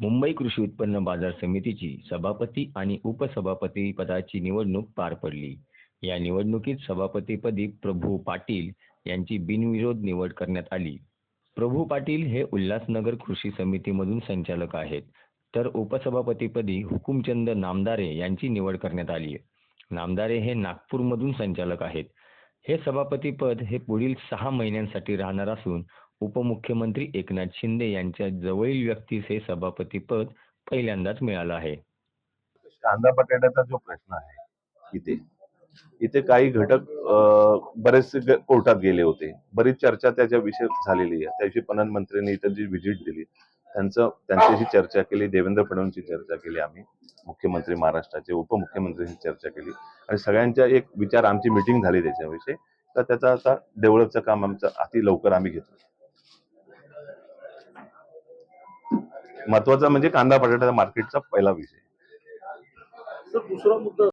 मुंबई कृषी उत्पन्न बाजार समितीची सभापती आणि उपसभापती पदाची निवडणूक पार पडली. या निवडणुकीत सभापतीपदी प्रभू पाटील यांची बिनविरोध निवड करण्यात आली. प्रभू पाटील हे उल्हासनगर कृषी समितीमधून संचालक आहेत. तर उपसभापतीपदी हुकुमचंद नामदारे यांची निवड करण्यात आली. नामदारे हे नागपूरमधून संचालक आहेत. हे सभापतीपद हे पुढील सहा महिन्यांसाठी राहणार असून उपमुख्यमंत्री एकनाथ शिंदे यांच्या जवळील व्यक्तीस हे सभापतीपद पहिल्यांदाच मिळालं आहे. कांदा बटाट्याचा जो प्रश्न आहे इथे इथे काही घटक बरेचसे कोर्टात गेले होते. बरीच चर्चा त्याच्याविषयी झालेली आहे. त्याची पणन मंत्र्यांनी इथं जी व्हिजिट दिली त्यांचं त्यांच्याशी चर्चा केली देवेंद्र फडणवीसची चर्चा केली आम्ही मुख्यमंत्री महाराष्ट्राचे उपमुख्यमंत्र्यांशी चर्चा केली. आणि सगळ्यांच्या एक विचार आमची मिटिंग झाली त्याच्याविषयी. तर त्याचा आता डेव्हलपचं काम आमचं अति लवकर आम्ही घेतलं. महत्त्वाचा म्हणजे कांदा बटाटा मार्केटचा पहिला विषय. सर दुसरा मुद्दा